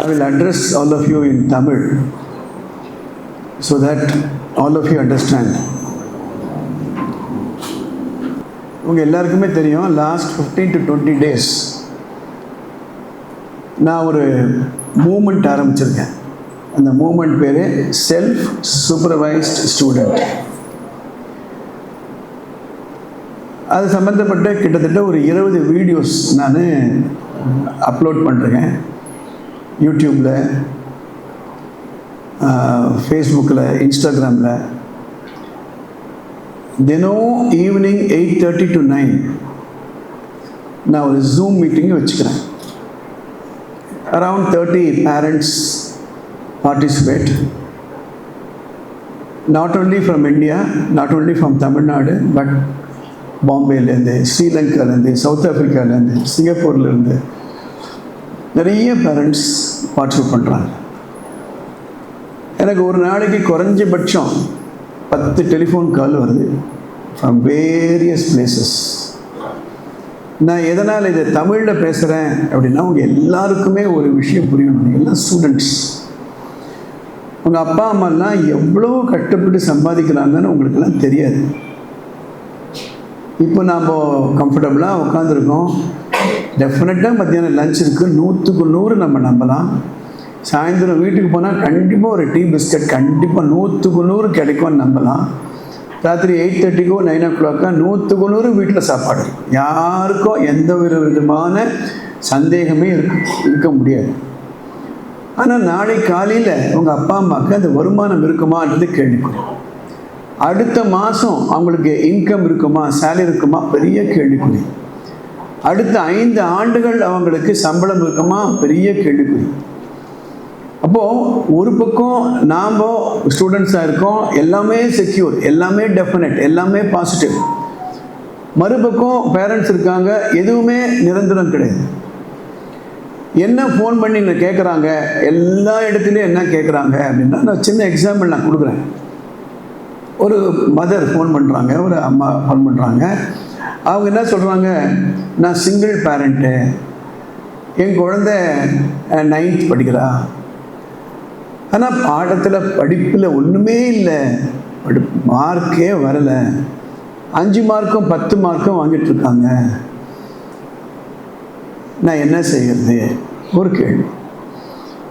I will address all of you in Tamil so that all of you understand. உங்கள் எல்லாருக்குமே தெரியும் last fifteen to twenty days நான் ஒரு moment ஆரம்பிச்சிருக்கேன். அந்த மூமெண்ட் பேர் செல்ஃப் சூப்பர்வைஸ்ட் ஸ்டூடெண்ட் அது சம்மந்தப்பட்ட கிட்டத்தட்ட ஒரு இருபது வீடியோஸ் நான் அப்லோட் பண்ணுறேன் யூடியூப்பில் ஃபேஸ்புக்கில் இன்ஸ்டாகிராமில் தினம் evening eight thirty to nine நான் ஒரு ஜூம் மீட்டிங் வச்சுக்கிறேன். Around thirty parents participate not only from India not only from Tamil Nadu but பாம்பேலேருந்து ஸ்ரீலங்காலேருந்து சவுத் ஆஃப்ரிக்காலேருந்து சிங்கப்பூர்லேருந்து நிறைய பேரண்ட்ஸ் பார்ட்டிசிபேட் பண்ணுறாங்க எனக்கு ஒரு நாளைக்கு குறைஞ்சபட்சம் பத்து டெலிஃபோன் கால் வருது ஃப்ரம் வேரியஸ் பிளேசஸ் நான் எதனால் இதை தமிழில் பேசுகிறேன் அப்படின்னா உங்கள் எல்லாருக்குமே ஒரு விஷயம் புரியணும். எல்லாம் ஸ்டூடெண்ட்ஸ் உங்கள் அப்பா அம்மாலாம் எவ்வளோ கஷ்டப்பட்டு சம்பாதிக்கிறாங்கன்னு உங்களுக்கெல்லாம் தெரியாது. இப்போ நாம் கம்ஃபர்டபுளாக உட்காந்துருக்கோம் டெஃபினட்டாக மத்தியானம் லஞ்ச் இருக்குது நூற்றுக்கு நூறு நம்ம நம்பலாம். சாயந்தரம் வீட்டுக்கு போனால் கண்டிப்பாக ஒரு டீ பிஸ்கட் கண்டிப்பாக நூற்றுக்கு நூறு கிடைக்கும்னு நம்பலாம். ராத்திரி எயிட் தேர்ட்டிக்கோ நைன் ஓ கிளாக்கோ நூற்றுக்கு நூறு வீட்டில் சாப்பாடு. யாருக்கும் எந்த ஒரு விதமான சந்தேகமே இருக்க இருக்க முடியாது. ஆனால் நாளை காலையில் உங்கள் அப்பா அம்மாவுக்கு அந்த வருமானம் இருக்குமான்றது கேள்விக்குறி. அடுத்த மாதம் அவங்களுக்கு இன்கம் இருக்குமா சேலரி இருக்குமா பெரிய கேள்விக்குறி. அடுத்த ஐந்து ஆண்டுகள் அவங்களுக்கு சம்பளம் இருக்குமா? பெரிய கேள்விக்குறி. அப்போது ஒரு பக்கம் நாம் ஸ்டூடெண்ட்ஸாக இருக்கோம் எல்லாமே செக்யூர் எல்லாமே டெஃபினட் எல்லாமே பாசிட்டிவ் மறுபக்கம் பேரண்ட்ஸ் இருக்காங்க எதுவுமே நிரந்தரம் கிடையாது. என்ன ஃபோன் பண்ணி கேட்குறாங்க எல்லா இடத்துலையும் என்ன கேட்குறாங்க அப்படின்னா நான் சின்ன எக்ஸாம்பிள் நான் கொடுக்குறேன். ஒரு மதர் ஃபோன் பண்ணுறாங்க ஒரு அம்மா ஃபோன் பண்ணுறாங்க அவங்க என்ன சொல்கிறாங்க நான் சிங்கிள் பேரண்ட்டு என் குழந்த நைன்த் படிக்கிறா. ஆனால் பாடத்தில் படிப்பில் ஒன்றுமே இல்லை. படி மார்க்கே வரலை. அஞ்சு மார்க்கும் பத்து மார்க்கும் வாங்கிட்டுருக்காங்க நான் என்ன செய்கிறது ஒரு கேள்வி.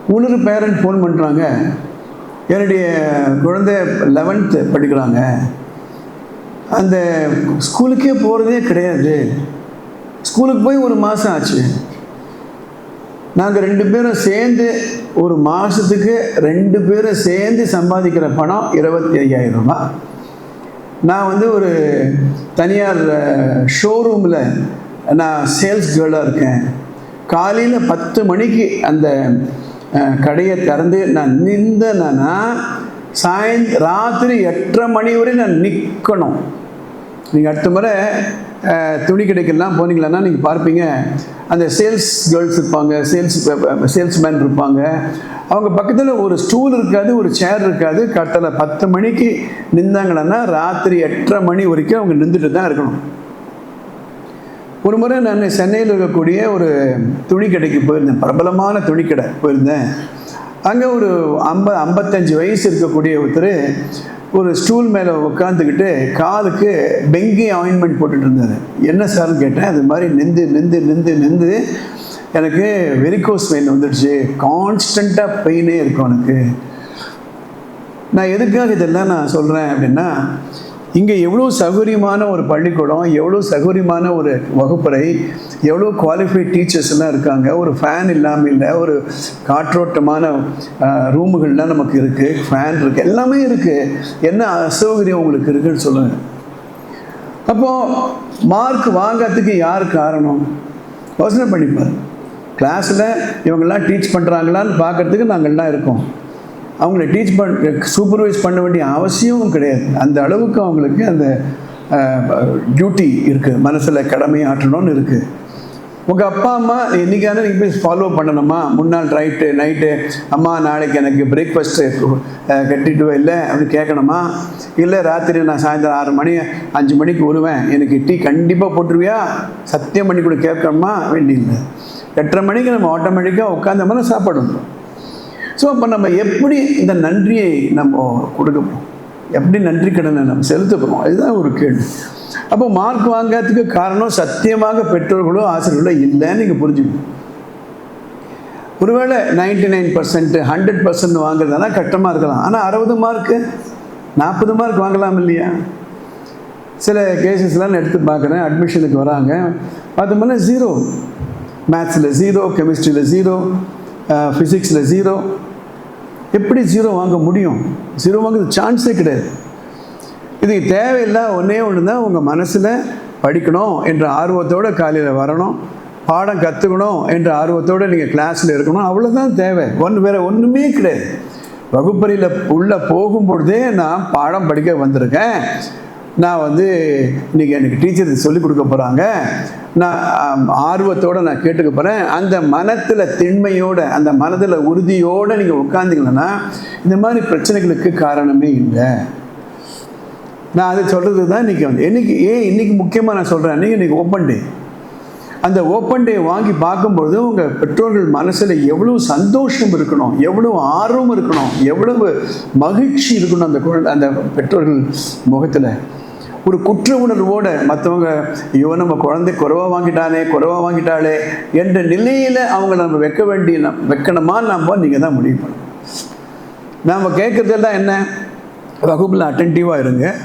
இன்னொரு பேரண்ட் ஃபோன் பண்ணுறாங்க என்னுடைய குழந்தை லெவன்த்து படிக்கிறாங்க. அந்த ஸ்கூலுக்கே போகிறதே கிடையாது. ஸ்கூலுக்கு போய் ஒரு மாதம் ஆச்சு. நாங்கள் ரெண்டு பேரும் சேர்ந்து ஒரு மாதத்துக்கு ரெண்டு பேரும் சேர்ந்து சம்பாதிக்கிற பணம் இருபத்தி ஐயாயிரம் ரூபாய் நான் வந்து ஒரு தனியார் ஷோரூமில் நான் சேல்ஸ் கேர்ளாக இருக்கேன். காலையில் பத்து மணிக்கு அந்த கடையை திறந்து நான் நின்றேன்னா சாயந்த ராத்திரி எட்டரை மணி வரை நான் நிற்கணும் நீங்கள் அடுத்த முறை துணி கிடைக்கலாம் போனீங்களன்னா நீங்கள் பார்ப்பீங்க. அந்த சேல்ஸ் கேர்ள்ஸ் இருப்பாங்க சேல்ஸ் சேல்ஸ்மேன் இருப்பாங்க. அவங்க பக்கத்தில் ஒரு ஸ்டூல் இருக்காது ஒரு சேர் இருக்காது. கட்டலை பத்து மணிக்கு நின்றாங்கன்னா ராத்திரி எட்டரை மணி வரைக்கும் அவங்க நின்றுட்டு தான் இருக்கணும். ஒரு முறை நான் சென்னையில் இருக்கக்கூடிய ஒரு துணி கடைக்கு போயிருந்தேன். பிரபலமான துணி கடை போயிருந்தேன். அங்கே ஒரு ஐம்ப ஐம்பத்தஞ்சு வயசு இருக்கக்கூடிய ஒருத்தர் ஒரு ஸ்டூல் மேலே உட்காந்துக்கிட்டு காலுக்கு பெங்கி ஆயின்மெண்ட் போட்டுட்டு இருந்தார். என்ன சார்னு கேட்டேன். அது மாதிரி நின்று நின்று நின்று நின்று எனக்கு வெரிகோஸ் பெயின் வந்துடுச்சு. கான்ஸ்டண்ட்டாக பெயினே இருக்கும் எனக்கு. நான் எதுக்காக இதெல்லாம் நான் சொல்கிறேன் அப்படின்னா இங்கே எவ்வளோ சௌகரியமான ஒரு பள்ளிக்கூடம் எவ்வளோ சௌகரியமான ஒரு வகுப்பறை எவ்வளோ குவாலிஃபைட் டீச்சர்ஸ் எல்லாம் இருக்காங்க. ஒரு ஃபேன் இல்லாமல் இல்லை ஒரு காற்றோட்டமான ரூமுகள்லாம் நமக்கு இருக்குது ஃபேன் இருக்குது எல்லாமே இருக்குது என்ன அசௌகரியம் உங்களுக்கு இருக்குன்னு சொல்லுங்கள் அப்போது மார்க் வாங்கிறதுக்கு யார் காரணம்? யோசனை பண்ணிப்பார் கிளாஸில் இவங்கெல்லாம் டீச் பண்ணுறாங்களான்னு பார்க்குறதுக்கு நாங்கள்லாம் இருக்கோம். அவங்கள டீச் பண்ண சூப்பர்வைஸ் பண்ண வேண்டிய அவசியமும் கிடையாது. அந்த அளவுக்கு அவங்களுக்கு அந்த டியூட்டி இருக்குது மனசில் கடமை ஆற்றணும்னு இருக்குது உங்கள் அப்பா அம்மா என்றைக்கான நீங்கள் போய் ஃபாலோ பண்ணணுமா? முன்னாள் ரைட்டு நைட்டு அம்மா நாளைக்கு எனக்கு பிரேக்ஃபாஸ்ட்டு கட்டிட்டு இல்லை அப்படின்னு கேட்கணுமா? இல்லை ராத்திரி நான் சாயந்தரம் ஆறு மணி அஞ்சு மணிக்கு வருவேன். எனக்கு டீ கண்டிப்பாக போட்டுருவியா? சத்தியம் பண்ணி கூட கேட்கணுமா? வேண்டியில்லை எட்டரை மணிக்கு நம்ம ஆட்டோமேட்டிக்காக உட்காந்த மாதிரி சாப்பாடு வந்துடும் ஸோ அப்போ நம்ம எப்படி இந்த நன்றியை நம்ம கொடுக்கப்போம்? எப்படி நன்றி கடனை நம்ம செலுத்துக்கிறோம் அதுதான் இதுதான் ஒரு கேள்வி. அப்போ மார்க் வாங்காததுக்கு காரணம் சத்தியமாக பெற்றோர்களோ ஆசிரியர்களோ இல்லைன்னு நீங்கள் புரிஞ்சுக்கணும். ஒருவேளை ninety nine percent hundred percent வாங்குறதுனா கஷ்டமாக இருக்கலாம். ஆனால் அறுபது மார்க்கு நாற்பது மார்க் வாங்கலாம் இல்லையா? சில கேசஸ்லாம் நான் எடுத்து பார்க்குறேன். அட்மிஷனுக்கு வராங்க. பார்த்தோம்னா ஜீரோ மேத்ஸில் ஜீரோ கெமிஸ்ட்ரியில் ஜீரோ ஃபிசிக்ஸில் ஜீரோ எப்படி ஜீரோ வாங்க முடியும்? ஜீரோ வாங்குறது சான்ஸே கிடையாது. இது தேவையில்லை ஒன்றே ஒன்று தான் உங்கள் மனசில் படிக்கணும் என்ற ஆர்வத்தோடு காலையில் வரணும். பாடம் கற்றுக்கணும் என்ற ஆர்வத்தோடு நீங்கள் கிளாஸில் இருக்கணும். அவ்வளோதான் தேவை. ஒன்று வேறு ஒன்றுமே கிடையாது. வகுப்பறையில் உள்ளே போகும்பொழுதே நான் பாடம் படிக்க வந்திருக்கேன். நான் வந்து இன்றைக்கி எனக்கு டீச்சர் சொல்லிக் கொடுக்க போகிறாங்க நான் ஆர்வத்தோடு நான் கேட்டுக்க போகிறேன் அந்த மனத்தில் திண்மையோடு அந்த மனதில் உறுதியோடு நீங்கள் உட்காந்திங்கன்னா இந்த மாதிரி பிரச்சனைகளுக்கு காரணமே இல்லை. நான் அதை சொல்கிறது தான் இன்றைக்கி வந்து. இன்றைக்கி ஏன் இன்றைக்கி முக்கியமாக நான் சொல்கிறேன் இன்றைக்கி இன்றைக்கி ஓப்பன் டே அந்த ஓப்பன் டே வாங்கி பார்க்கும்பொழுது உங்கள் பெற்றோர்கள் மனசில் எவ்வளவு சந்தோஷம் இருக்கணும் எவ்வளவு ஆர்வம் இருக்கணும் எவ்வளவு மகிழ்ச்சி இருக்கணும் அந்த குழந்தை அந்த பெற்றோர்கள் முகத்தில். ஒரு குற்ற உணர்வோடு மற்றவங்க ஐயோ நம்ம குழந்தை குறவாக வாங்கிட்டானே குறவாக வாங்கிட்டாளே என்ற நிலையில் அவங்கள நம்ம வைக்க வேண்டிய நம் வைக்கணுமா நாம் நீங்கள் தான் முடிவு பண்ணணும். நாம் கேட்குறதெல்லாம் என்ன? வகுப்பில் அட்டன்டிவாக இருங்க.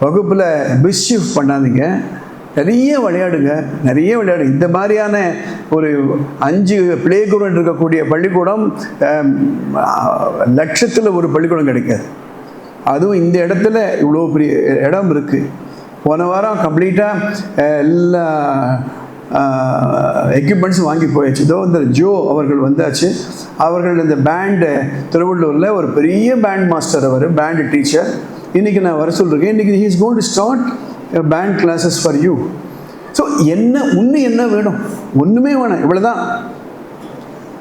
வகுப்பில் மிஸ்யூஸ் பண்ணாதீங்க. நிறைய விளையாடுங்க நிறைய விளையாடுங்க இந்த மாதிரியான ஒரு அஞ்சு பிளே கிரவுண்ட் இருக்கக்கூடிய பள்ளிக்கூடம் லட்சத்தில் ஒரு பள்ளிக்கூடம் கிடைக்காது. அதுவும் இந்த இடத்துல இவ்வளோ பெரிய இடம் இருக்குது போன வாரம் கம்ப்ளீட்டாக எல்லா எக்யூப்மெண்ட்ஸும் வாங்கி போயாச்சு. இதோ இந்த ஜோ அவர்கள் வந்தாச்சு. அவர்கள் இந்த பேண்டு திருவள்ளூரில் ஒரு பெரிய பேண்ட் மாஸ்டர் அவர் பேண்டு டீச்சர் இன்றைக்கி நான் வர சொல்லிருக்கேன் இன்றைக்கி he's gone to start band classes for you so என்ன ஒன்று என்ன வேணும்? ஒன்றுமே வேணாம். இவ்வளோதான்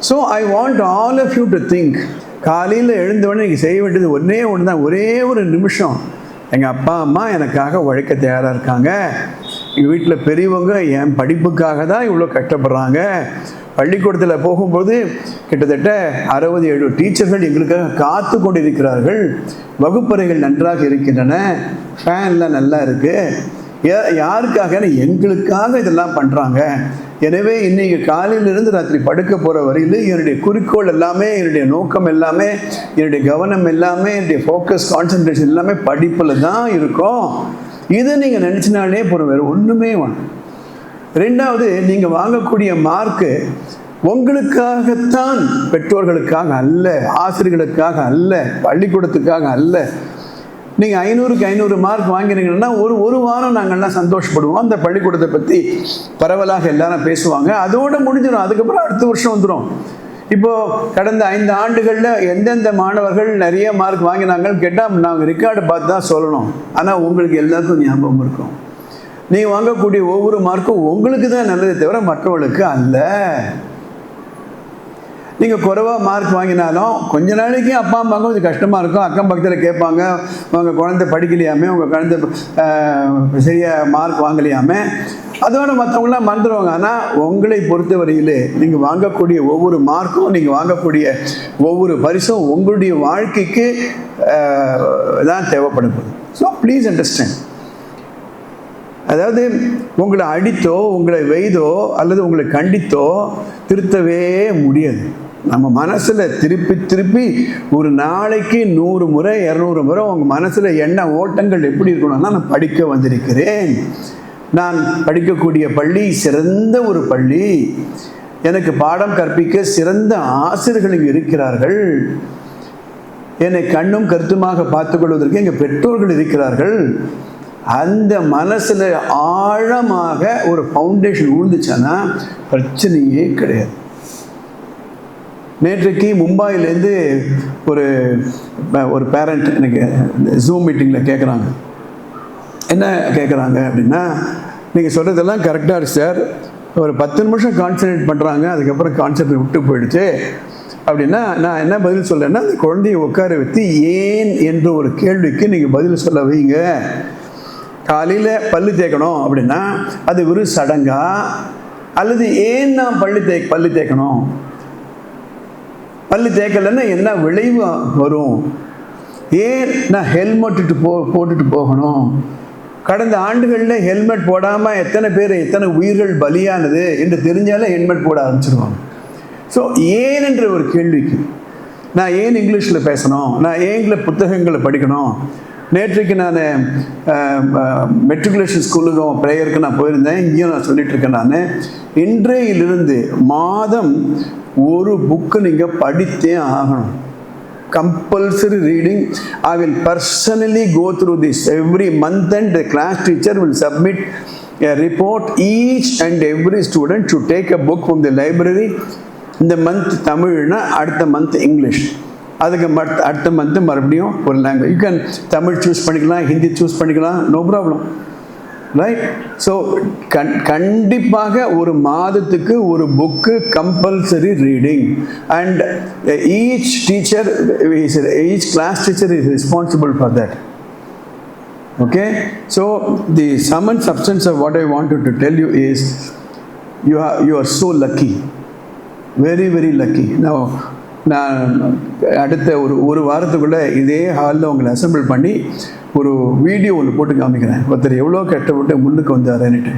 so I want all of you to think காலையில் எழுந்தவொடனே நீங்கள் செய்ய வேண்டியது ஒன்றே ஒன்று தான் ஒரே ஒரு நிமிஷம். எங்கள் அப்பா அம்மா எனக்காக உழைக்க தயாராக இருக்காங்க. எங்கள் வீட்டில் பெரியவங்க என் படிப்புக்காக தான் இவ்வளோ கஷ்டப்படுறாங்க. பள்ளிக்கூடத்தில் போகும்போது கிட்டத்தட்ட அறுபது ஏழு டீச்சர்கள் எங்களுக்காக காத்து கொண்டிருக்கிறார்கள். வகுப்பறைகள் நன்றாக இருக்கின்றன. ஃபேன்லாம் நல்லா இருக்குது யாருக்காக எங்களுக்காக இதெல்லாம் பண்ணுறாங்க எனவே இன்னைக்கு காலையிலிருந்து ராத்திரி படுக்க போகிற வரையில் என்னுடைய குறிக்கோள் எல்லாமே என்னுடைய நோக்கம் எல்லாமே என்னுடைய கவனம் எல்லாமே என்னுடைய ஃபோக்கஸ் கான்சன்ட்ரேஷன் எல்லாமே படிப்பில் தான் இருக்கும். இதை நீங்கள் நினச்சினாலே போகிற வேறு ஒன்றுமே வேணும். ரெண்டாவது நீங்கள் வாங்கக்கூடிய மார்க்கு உங்களுக்காகத்தான் பெற்றோர்களுக்காக அல்ல ஆசிரியர்களுக்காக அல்ல பள்ளிக்கூடத்துக்காக அல்ல. நீங்கள் ஐநூறுக்கு ஐநூறு மார்க் வாங்கினீங்கன்னா ஒரு ஒரு வாரம் நாங்கள்லாம் சந்தோஷப்படுவோம். அந்த பள்ளிக்கூடத்தை பற்றி பரவலாக எல்லாரும் பேசுவாங்க. அதோடு முடிஞ்சிடும். அதுக்கப்புறம் அடுத்த வருஷம் வந்துடும் இப்போது கடந்த ஐந்து ஆண்டுகளில் எந்தெந்த மாணவர்கள் நிறைய மார்க் வாங்கினாங்கன்னு கேட்டால் நாங்கள் ரெக்கார்டு பார்த்து தான் சொல்லணும். ஆனால் உங்களுக்கு எல்லாருக்கும் ஞாபகம் இருக்கும். நீ வாங்கக்கூடிய ஒவ்வொரு மார்க்கும் உங்களுக்கு தான் நல்லதே தவிர மற்றவர்களுக்கு அல்ல. நீங்கள் குறைவாக மார்க் வாங்கினாலும் கொஞ்ச நாளைக்கு அப்பா அம்மாவுக்கு கொஞ்சம் கஷ்டமாக இருக்கும். அக்கம் பக்கத்தில் கேட்பாங்க உங்கள் குழந்தை படிக்கலையாமே உங்கள் குழந்தை ஆஹ், சரியா மார்க் வாங்கலையாமே அதோட மற்றவங்களாம் மறந்துடுவாங்க ஆனால் உங்களை பொறுத்தவரையில் நீங்கள் வாங்கக்கூடிய ஒவ்வொரு மார்க்கும் நீங்கள் வாங்கக்கூடிய ஒவ்வொரு பரிசும் உங்களுடைய வாழ்க்கைக்கு தான் தேவைப்படுது. ஸோ ப்ளீஸ் அண்டர்ஸ்டாண்ட் அதாவது உங்களை அடித்தோ உங்களை வெய்தோ அல்லது உங்களை கண்டித்தோ திருத்தவே முடியாது. நம்ம மனசில் திருப்பி திருப்பி ஒரு நாளைக்கு நூறு முறை இரநூறு முறை உங்கள் மனசில் என்ன ஓட்டங்கள் எப்படி இருக்கணும்னா நான் படிக்க வந்திருக்கிறேன். நான் படிக்கக்கூடிய பள்ளி சிறந்த ஒரு பள்ளி. எனக்கு பாடம் கற்பிக்க சிறந்த ஆசிரியர்கள் இருக்கிறார்கள். என்னை கண்ணும் கருத்துமாக பார்த்துக்கொள்வதற்கு எங்கள் பெற்றோர்கள் இருக்கிறார்கள். அந்த மனசில் ஆழமாக ஒரு ஃபவுண்டேஷன் விழுந்துச்சான்னா பிரச்சனையே கிடையாது. நேற்றைக்கு மும்பாயிலேருந்து ஒரு ஒரு பேரண்ட் எனக்கு ஜூம் மீட்டிங்கில் கேட்குறாங்க என்ன கேட்குறாங்க அப்படின்னா நீங்கள் சொல்கிறதெல்லாம் கரெக்டாக இருக்கு சார் ஒரு பத்து நிமிஷம் கான்சன்ட்ரேட் பண்ணுறாங்க அதுக்கப்புறம் கான்சன்ட்ரேட் விட்டு போயிடுச்சு. அப்படின்னா நான் என்ன பதில் சொல்லேன்னா அந்த குழந்தையை உட்கார வைத்து ஏன் என்ற ஒரு கேள்விக்கு நீங்கள் பதில் சொல்ல வைங்க. காலையில் பல்லு தேய்க்கணும் அப்படின்னா அது வெறும் சடங்கா? அல்லது ஏன் நான் பள்ளி தே பல்லு தேய்க்கணும்? பல்லு தேய்க்கலைன்னா என்ன விளைவு வரும்? ஏன் நான் ஹெல்மெட்டு போ போட்டுட்டு போகணும்? கடந்த ஆண்டுகளில் ஹெல்மெட் போடாமல் எத்தனை பேர் எத்தனை உயிர்கள் பலியானது என்று தெரிஞ்சாலே ஹெல்மெட் போட ஆரம்பிச்சிருவாங்க. ஸோ ஏன் என்ற ஒரு கேள்விக்கு நான் ஏன் இங்கிலீஷில் பேசணும்? நான் ஏங்கில புத்தகங்களை படிக்கணும்? நேற்றைக்கு நான் மெட்ரிகுலேஷன் ஸ்கூலுக்கும் ப்ரேயருக்கு நான் போயிருந்தேன் இங்கேயும் நான் சொல்லிட்டு இருக்கேன் நான் இன்றையிலிருந்து மாதம் ஒரு புக்கு நீங்கள் படித்தே ஆகணும் compulsory reading i will personally go through this every month and the class teacher will submit a report each and every student should take a book from the library இந்த மந்த் தமிழ்னா அடுத்த month English அதுக்கு மட் அடுத்த month மறுபடியும் ஒரு language you can Tamil choose பண்ணிக்கலாம் Hindi choose பண்ணிக்கலாம் நோ ப்ராப்ளம் ரைட் ஸோ கண் கண்டிப்பாக ஒரு மாதத்துக்கு ஒரு book compulsory reading and each teacher each class teacher is responsible for that okay so the sum and substance of what I want to tell you is you are you are so lucky very very lucky நான் நான் அடுத்த ஒரு ஒரு வாரத்துக்குள்ளே இதே ஹாலில் உங்களை assemble பண்ணி ஒரு வீடியோ ஒன்று போட்டு காமிக்கிறேன். ஒருத்தர் எவ்வளோ கட்டப்பட்டு முன்னுக்கு வந்தாருன்னுட்டு.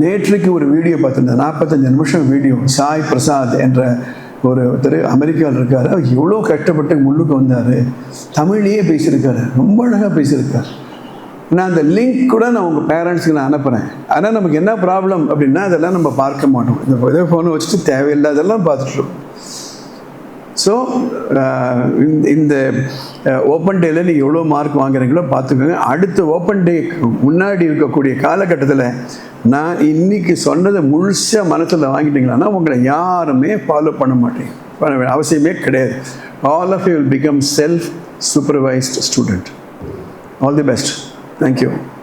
நேற்றுக்கு ஒரு வீடியோ பார்த்துருந்தேன். நாற்பத்தஞ்சு நிமிஷம் வீடியோ சாய் பிரசாத் என்ற ஒரு ஒருத்தர் அமெரிக்காவில் இருக்கார். எவ்வளோ கஷ்டப்பட்டு முன்னுக்கு வந்தார். தமிழ்லேயே பேசியிருக்காரு. ரொம்ப அழகாக பேசியிருக்கார். நான் அந்த லிங்க் கூட நான் உங்கள் பேரண்ட்ஸ்க்கு நான் அனுப்புகிறேன் ஆனால் நமக்கு என்ன ப்ராப்ளம் அப்படின்னா அதெல்லாம் நம்ம பார்க்க மாட்டோம். இந்த இதே ஃபோனை வச்சுட்டு தேவையில்லாதெல்லாம் பார்த்துட்டோம் ஸோ இந்த ஓப்பன் டேயில் நீங்கள் எவ்வளோ மார்க் வாங்குறீங்களோ பார்த்துக்கோங்க. அடுத்த ஓப்பன் டேக்கு முன்னாடி இருக்கக்கூடிய காலகட்டத்தில் நான் இன்னைக்கு சொன்னதை முழுசாக மனசில் வாங்கிட்டீங்களான்னா உங்களை யாருமே ஃபாலோ பண்ண மாட்டேங்க. பண்ண வேண்டிய அவசியமே கிடையாது. All of you will become self supervised student all the best Thank you.